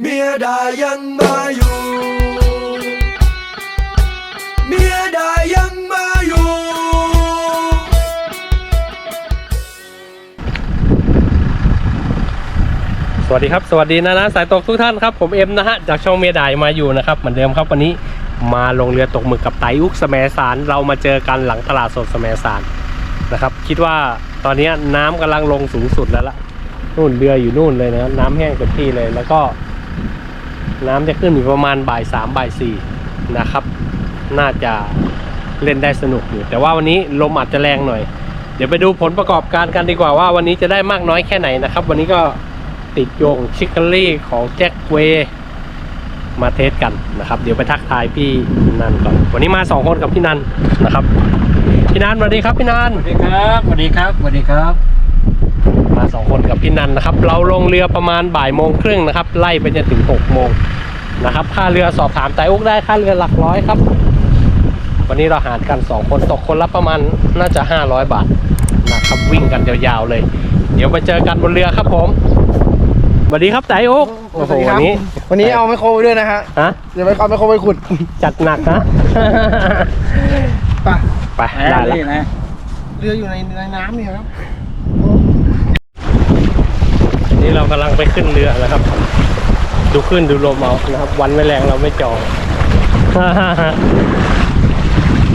เมียดายังมาอยู่ เมียดายังมาอยู่ สวัสดีครับ สวัสดีนะนะสายตกทุกท่านครับผมเอ็มนะฮะจากช่องเมียดายมาอยู่นะครับเหมือนเดิมครับวันนี้มาลงเรือตกหมึกกับไตอุกสแมสารเรามาเจอกันหลังตลาดสดสแมสารนะครับ คิดว่าตอนนี้น้ำกำลังลงสูงสุดแล้วล่ะนู่นเรืออยู่นู่นเลยนะน้ำแห้งเต็มที่เลยแล้วก็ น้ำจะขึ้นอยู่ประมาณบ่ายสามบ่ายสี่นะครับ น่าจะเล่นได้สนุกอยู่ แต่ว่าวันนี้ลมอาจจะแรงหน่อย เดี๋ยวไปดูผลประกอบการกันดีกว่าว่าวันนี้จะได้มากน้อยแค่ไหนนะครับ วันนี้ก็ติดโยงชิคเกอรี่ของแจ็คเวย์มาเทสกันนะครับ เดี๋ยวไปทักทายพี่นันก่อน วันนี้มาสองคนกับพี่นันนะครับ พี่นันสวัสดีครับพี่นันสวัสดีครับสวัสดีครับสวัสดีครับ มาสองคนกับพี่นันนะครับ เราลงเรือประมาณบ่ายโมงครึ่งนะครับ ไล่ไปจนถึงหกโมง นะครับ ค่าเรือสอบถามไต่อุกได้ค่าเรือหลักร้อยครับ วันนี้เราหารกันสองคนตกคนละประมาณน่าจะห้าร้อยบาทนะครับวิ่งกันยาวๆเลย เดี๋ยวไปเจอกันบนเรือครับผมสวัสดีครับไต่อุกโอ้โหวันนี้ วันนี้เอาไมโครไปด้วยนะฮะฮะเดี๋ยวไปเอาไมโครไปขุดจัดหนักนะไปไปได้แล้วนี่นะเรืออยู่ในในน้ำเนี่ยครับนี่เรากำลังไปขึ้นเรือแล้วครับ ดูขึ้นดูลมเอานะครับ วันไม่แรงเราไม่จอง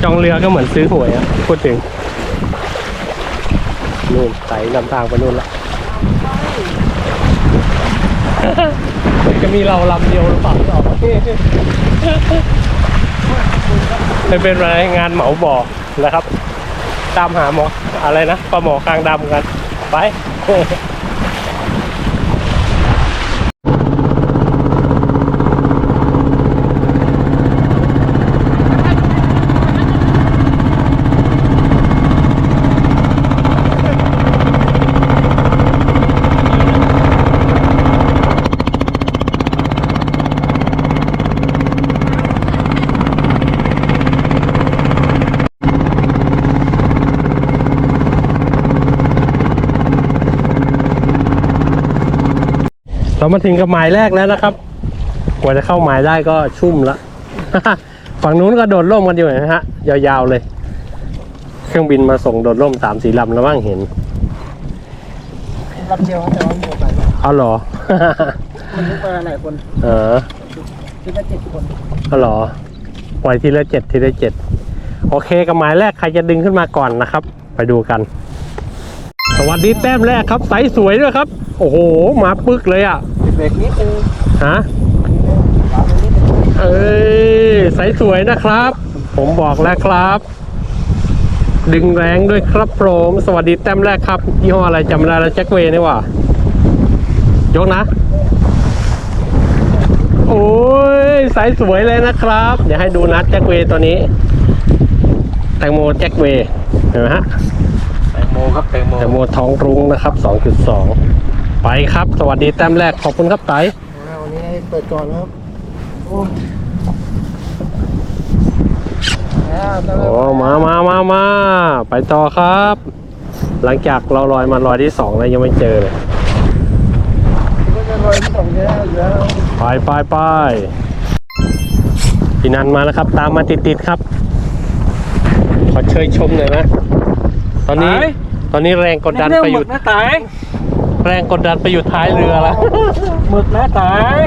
จองเรือก็เหมือนซื้อหวยอะพูดถึงนู่นไต่นำทางไปนู่นละจะมีเราลำเดียวหรือเปล่าไม่อไม่เป็นไร งานเหมาบ่อนะครับ ตามหาหมออะไรนะปลาหมอกลางดำกัน ไป เรามาถึงกับหมายแรกแล้วนะครับ กว่าจะเข้าหมายได้ก็ชุ่มละ ฝั่งนู้นก็โดดร่มกันอยู่นะฮะ ยาวๆเลย เครื่องบินมาส่งโดดร่มสามสี่ลำแล้วบ้างเห็นลำเดียวครับแต่ว่ามีไปเอาเหรอ มันลุกไปหลายคนเออคิดว่าเจ็ดคนเอาเหรอ ปล่อยทีละเจ็ดทีละเจ็ด โอเคกับหมายแรกใครจะดึงขึ้นมาก่อนนะครับ ไปดูกัน สวัสดีแต้มแรกครับไซส์สวยด้วยครับ โอ้โหมาปึกเลยอะเบรกนิดนึงฮะเอ้ยใสสวยนะครับ ผมบอกแล้วครับ ดึงแรงด้วยครับผมสวัสดีแต้มแรกครับยี่ห้ออะไรจำไม่ได้แล้วแจ็คเวย์นี่หว่ายกนะ โอ้ยใสสวยเลยนะครับ เดี๋ยวให้ดูนะแจ็คเวย์ตัวนี้ แตงโมแจ็คเวย์เห็นไหมฮะแตงโมครับแตงโมแตงโมท้องรุ้งนะครับ 2.2 ไปครับ สวัสดีแต้มแรกขอบคุณครับไตอ่าวันนี้ให้เปิดก่อนนะครับโอ้อ่าแล้วโอ้มามามามาไปต่อครับ หลังจากเราลอยมาลอยที่สองแล้วยังไม่เจอเลยก็จะลอยที่สองเยอะอยู่แล้วไปไปไปพี่นันมาแล้วครับ ตามมาติดติดๆครับ ขอเชยชมหน่อยนะ ตอนนี้ต อนนี้แรงกดดันไปอยู่หมึกนะตายแรงกดดันไปอยู่ท้ายเรือแล้วหมึกนะตาย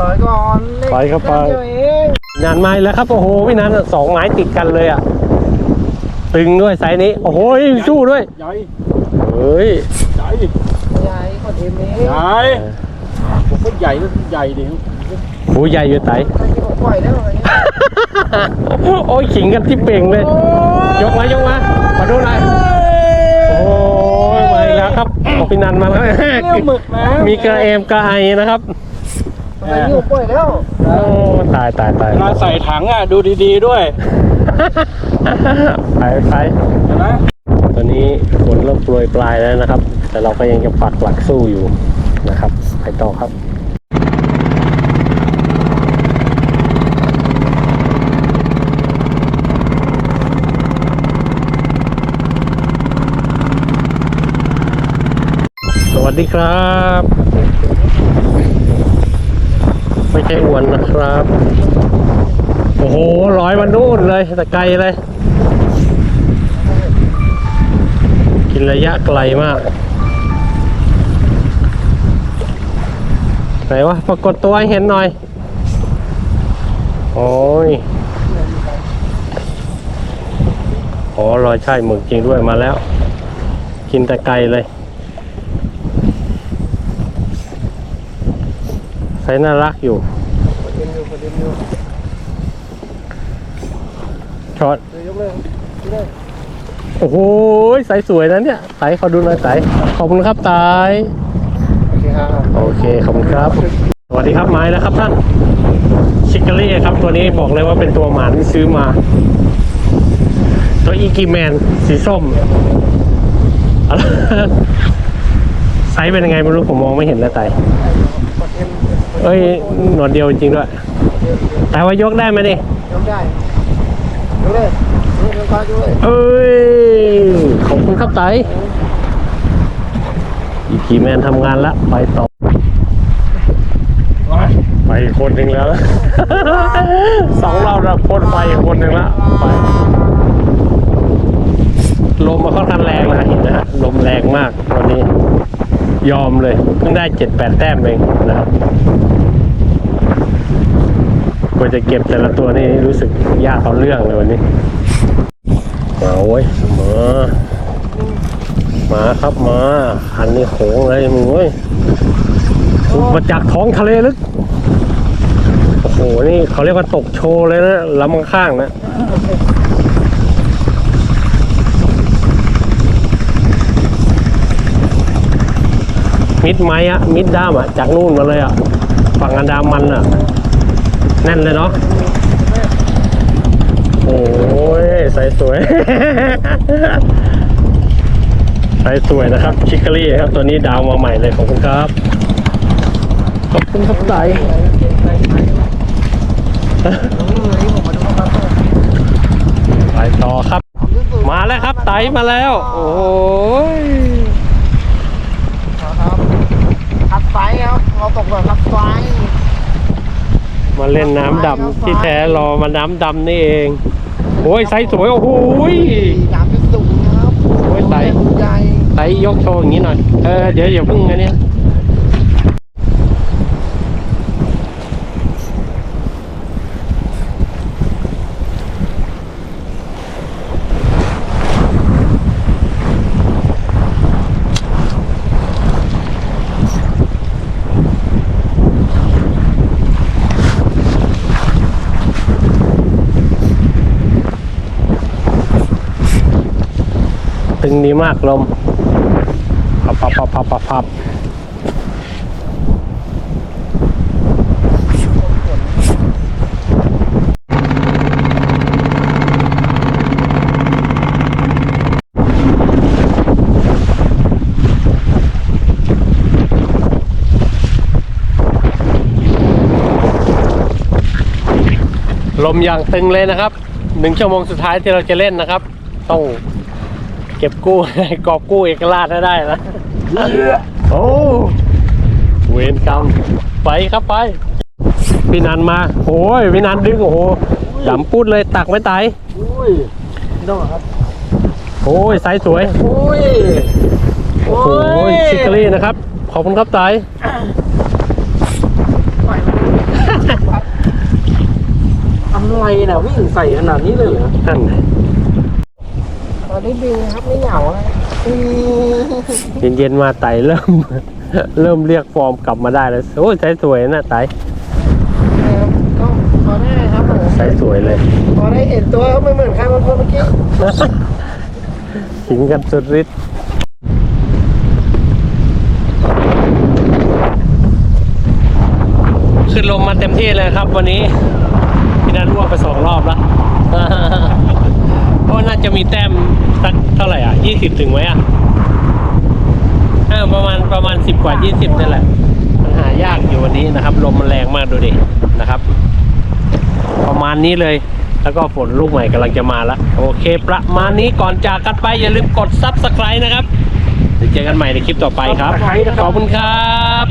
ต่อยก่อนล็กไปเข้าไปแป๊บดียวเองนานไม้แล้วครับโอ้โหพี่นันอะสองไม้ติดกันเลยอะตึงด้วยไซส์นี้ โอ้โหสู้ด้วยใหญ่เฮ้ยใหญ่ใหญ่กว่าเอ็มนี้ใหญ่ผมว่าใหญ่ก็ใหญ่ดิโอ้ใหญ่อยู่ไตใครที่ผมปล่อยแล้วอะไรเงี้ยโอ้ยขิงกันที่เป่งเลย ยกมายกมาขอดูหน่อยโอ้ ยมาอีกแล้วครับของพี่นันมาแล้วเรื่องหมึกนะมีกระเอมกระไอนะครับทำไมที่ผมปล่อยแล้วโอ้ตายตายตายเวลาใส่ถังอะดูดีๆด้วยไปไปเห็นไหมตอนนี้ฝนเริ่มโปรยปลายแล้วนะครับ แต่เราก็ยังจะปักหลักสู้อยู่นะครับ ไปต่อครับ ดีครับ ไม่ใช่อวนนะครับ โอ้โหลอยมานู่นเลยแต่ไกลเลย กินระยะไกลมาก ไหนวะปรากฏตัวให้เห็นหน่อย โอ้ยอ๋อรอยใช่หมึกจริงด้วยมาแล้ว กินแต่ไกลเลย ช้น่ารักอยู่เด็ดยู่ช็อตเลยโอ้โหใสสวยนะเนี่ยไตขอดูหน่อยไตขอบคุณครับไตโอเคครับโอเคขอบคุณครับ สวัสดีครับไม้นะครับท่านชิคเกอรี่ครับตัวนี้บอกเลยว่าเป็นตัวหมันที่ซื้อมา ตัวอีกีแมนสีส้มไซส์เป็นยังไงไม่รู้ผมมองไม่เห็นแล้วไต เอ้ยหนวดเดียวจริงๆด้วย แต่ว่ายกได้ไหมนี่ยกได้ยกเลยยกเลยยกเลยเอ้ยขอบคุณครับไตอีกีแมนทำงานละไปต่อไปคนหนึ่งแล้ว สองเราเราพ่นไฟอีกคนหนึ่งละไปลมมาค่อนข้างแรงนะเห็นนะฮะลมแรงมากวันนี้ ยอมเลยเพิ่งได้เจ็ดแปดแต้มเองนะครับกว่าจะเก็บแต่ละตัวนี่รู้สึกยากเอาเรื่องเลยวันนี้ มาโว้ยมา มาครับมาคันนี้โขงเลยมึงเว้ยขุดมาจากท้องทะเลลึก โอ้โห นี่เขาเรียกว่าตกโชว์เลยนะลำข้างนะ มิดไม้อะมิดด้ามอะจากนู่นมาเลยอะฝั่งอันดามันอะแน่นเลยเนาะโอ้ยใสสวย ใสสวยนะครับชิคกรี่ครับตัวนี้ดาวมาใหม่เลยขอบคุณครับขอบคุณครับไตไปต่อครับ มาแล้วครับไตมาแล้ว โอ้ย ครับขัดไฟครับ เราตกแบบขัดไฟมาเล่นน้ำดำที่แท้รอมาน้ำดำนี่เองโอ้ยไซส์สวยโอ้โหยน้ำเป็นสูงนะครับโอ้ยไตใหญ่ไตยกโชว์อย่างนี้หน่อยเออเดี๋ยวอย่าเพิ่งอันเนี้ งดีมากลมพับพับพับพับพับพับลมอย่างตึงเลยนะครับหนึ่งชั่วโมงสุดท้ายที่เราจะเล่นนะครับ ต้อง เก็บกู้ กอบกู้เอกราชให้ได้นะโอ้เวรกรรมไปครับไปพี่นันมาโอ้ยพี่นันดึงโอ้โหดำปุดเลยตักไม่ตายอุ้ยน้องครับโอ้ยไซส์สวยอุ้ยโอ้โหชิคกรี่นะครับ ขอบคุณครับไตอะไรน่ะวิ่งใส่ขนาดนี้เลยเหรอนั่น ไงตอนนี้บิวครับไม่เหงาครับอืมเย็นๆมาไตเริ่ม เริ่มเรียกฟอร์มกลับมาได้แล้วโอ้ยไซส์สวยนะไตนะครับก็พอได้ครับผมไซส์สวยเลยพอได้เห็นตัวไม่เหมือนใครบางคนเมื่อกี้ขิงกันสุดฤทธิ์ขึ้นลมมาเต็มที่เลยครับวันนี้พี่นันร่วงไปสองรอบแล้ว เพราะน่าจะมีแต้มสักเท่าไหร่อะยี่ สิบถึงไหมอะเออประมาณประมาณสิบกว่ายี่สิบนี่แหละมันหายากอยู่วันนี้นะครับ ลมมันแรงมากดูดินะครับ ประมาณนี้เลยแล้วก็ฝนลูกใหม่กำลังจะมาแล้วโอเค ประมาณนี้ก่อนจากกันไปอย่าลืมกด subscribe นะครับเดี๋ยวเจอกันใหม่ในคลิปต่อไปครับ ขอบคุณครับ